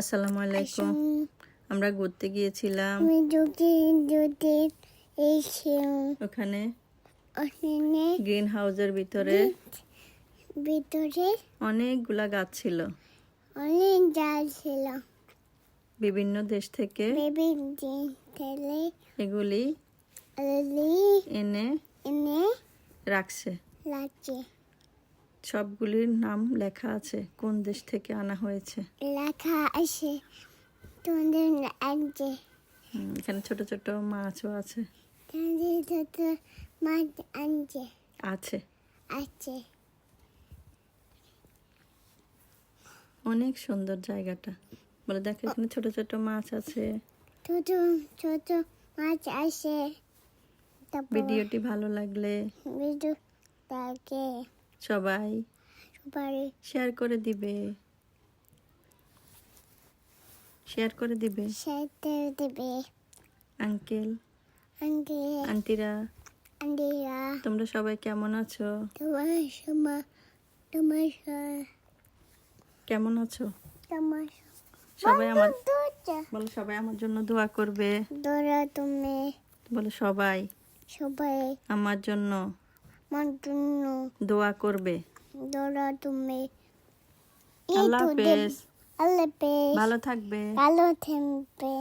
আসসালামু আলাইকুম। আমরা ঘুরতে গিয়েছিলাম। ওখানে গ্রিন হাউসের ভিতরে ভিতরে অনেকগুলা গাছ ছিল। অনেক জাল ছিল। বিভিন্ন দেশ থেকে এগুলি এনে এনে রাখছে। লাগছে সবগুলির নাম লেখা আছে। কোন দেশ থেকে আনা হয়েছে? লেখা আছে তোমাদের এখানে ছোট ছোট মাছও আছে। তোমাদের যত মাছ আনছে আছে। আছে। অনেক সুন্দর জায়গাটা। বলে দেখ এখানে ছোট ছোট মাছ আছে। ছোট ছোট মাছ আছে। ভিডিওটি ভালো লাগলে ভিডিও তাকে সবাই সবাই। শেয়ার করে দিবে। শেয়ার করে দিবে। সাথে দেবে। আঙ্কেল আন্টি আন্টিরা আন্টিরা তোমরা সবাই কেমন আছো? তোমার সময় তোমার কেমন আছো? তোমার সবাই আমার বলো সবাই আমার জন্য দোয়া করবে। দোরা তুমি। বলো সবাই। সবাই। আমার জন্য। আমার জন্য দোয়া করবে। দোরা তুমি। আল্লাহ হাফেজ। আল্লাহ হাফেজ। ভালো থাকবে। ভালো থাকবে